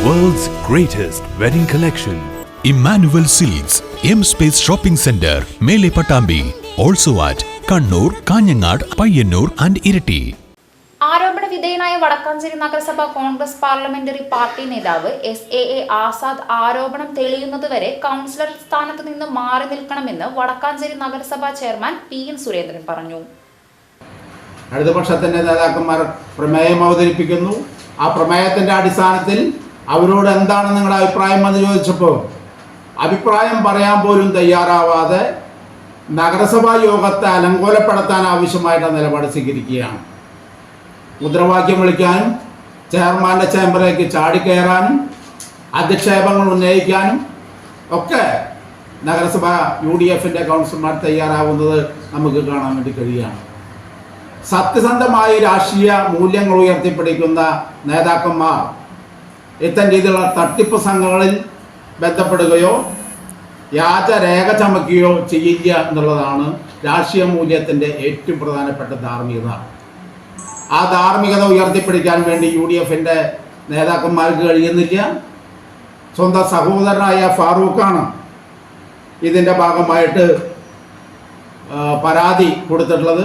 greatest wedding collection Emmanuel silks M space shopping centre മേലെ Pattambi also at Kannur Kanhangad Payyanur and Iritty ആരോപണ വിധേയനായ വടക്കാഞ്ചേരി നഗരസഭ Congress parliamentary party നേതാവ് S A A Azad ആരോപണം തെളിയുന്നതുവരെ councillor സ്ഥാനത്ത് നിന്ന് മാറി നിൽക്കണമെന്ന് വടക്കാഞ്ചേരി നഗരസഭാ ചെയർമാൻ പി എൻ സുരേന്ദ്രൻ പറഞ്ഞു. ഇടതുപക്ഷത്തിന്റെ നേതാക്കന്മാർ പ്രമേയം അവതരിപ്പിക്കുന്നു. ആ പ്രമേയത്തിന്റെ അടിസ്ഥാനത്തിൽ അവരോട് എന്താണ് നിങ്ങളുടെ അഭിപ്രായം എന്ന് ചോദിച്ചപ്പോൾ അഭിപ്രായം പറയാൻ പോലും തയ്യാറാവാതെ നഗരസഭാ യോഗത്തെ അലങ്കോലപ്പെടുത്താൻ ആവശ്യമായിട്ട് നിലപാട് സ്വീകരിക്കുകയാണ്. മുദ്രാവാക്യം വിളിക്കാനും ചെയർമാന്റെ ചേംബറിലേക്ക് ചാടിക്കയറാനും അധിക്ഷേപങ്ങൾ ഉന്നയിക്കാനും ഒക്കെ നഗരസഭ യു ഡി എഫിന്റെ കൗൺസിലർമാർ തയ്യാറാവുന്നത് നമുക്ക് കാണാൻ വേണ്ടി കഴിയുകയാണ്. സത്യസന്ധമായി രാഷ്ട്രീയ മൂല്യങ്ങൾ ഉയർത്തിപ്പിടിക്കുന്ന നേതാക്കന്മാർ ഇത്തരം രീതിയിലുള്ള തട്ടിപ്പ് സംഘങ്ങളിൽ ബന്ധപ്പെടുകയോ വ്യാജരേഖ ചമക്കുകയോ ചെയ്യില്ല എന്നുള്ളതാണ് രാഷ്ട്രീയ മൂല്യത്തിന്റെ ഏറ്റവും പ്രധാനപ്പെട്ട ധാർമ്മികത. ആ ധാർമ്മികത ഉയർത്തിപ്പിടിക്കാൻ വേണ്ടി യു ഡി എഫിന്റെ നേതാക്കന്മാർക്ക് കഴിയുന്നില്ല. സ്വന്തം സഹോദരനായ ഫാറൂഖാണ് ഇതിന്റെ ഭാഗമായിട്ട് പരാതി കൊടുത്തിട്ടുള്ളത്.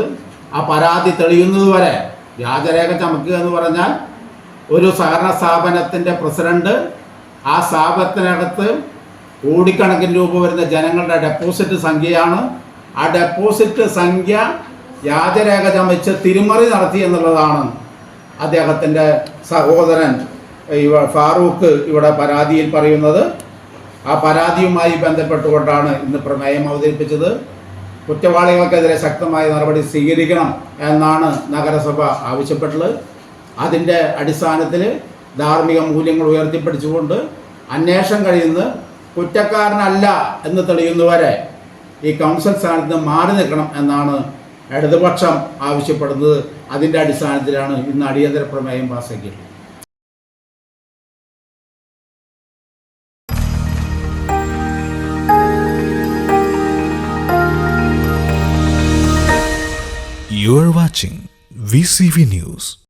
ആ പരാതി തെളിയുന്നത് വരെ വ്യാജരേഖ ചമക്കുക എന്ന് പറഞ്ഞാൽ ഒരു സഹകരണ സ്ഥാപനത്തിന്റെ പ്രസിഡന്റ് ആ സ്ഥാപനത്തിനകത്ത് കോടിക്കണക്കിന് രൂപ വരുന്ന ജനങ്ങളുടെ ഡെപ്പോസിറ്റ് സംഖ്യയാണ്. ആ ഡെപ്പോസിറ്റ് സംഖ്യ വ്യാജരേഖ ചമച്ച് തിരിമറി നടത്തി എന്നുള്ളതാണ് അദ്ദേഹത്തിന്റെ സഹോദരൻ ഇവ ഫാറൂഖ് ഇവിടെ പരാതിയിൽ പറയുന്നത്. ആ പരാതിയുമായി ബന്ധപ്പെട്ടുകൊണ്ടാണ് ഇന്ന് പ്രമേയം അവതരിപ്പിച്ചത്. കുറ്റവാളികൾക്കെതിരെ ശക്തമായ നടപടി സ്വീകരിക്കണം എന്നാണ് നഗരസഭ ആവശ്യപ്പെട്ടുള്ളത്. അതിന്റെ അടിസ്ഥാനത്തിൽ ധാർമ്മിക മൂല്യങ്ങൾ ഉയർത്തിപ്പിടിച്ചുകൊണ്ട് അന്വേഷണം കഴിയുന്ന കുറ്റക്കാരനല്ല എന്ന് തെളിയുന്നവരെ ഈ കൗൺസിൽ സ്ഥാനത്ത് നിന്ന് മാറി നിൽക്കണം എന്നാണ് ഇടതുപക്ഷം ആവശ്യപ്പെടുന്നത്. അതിന്റെ അടിസ്ഥാനത്തിലാണ് ഇന്ന് അടിയന്തര പ്രമേയം ന്യൂസ്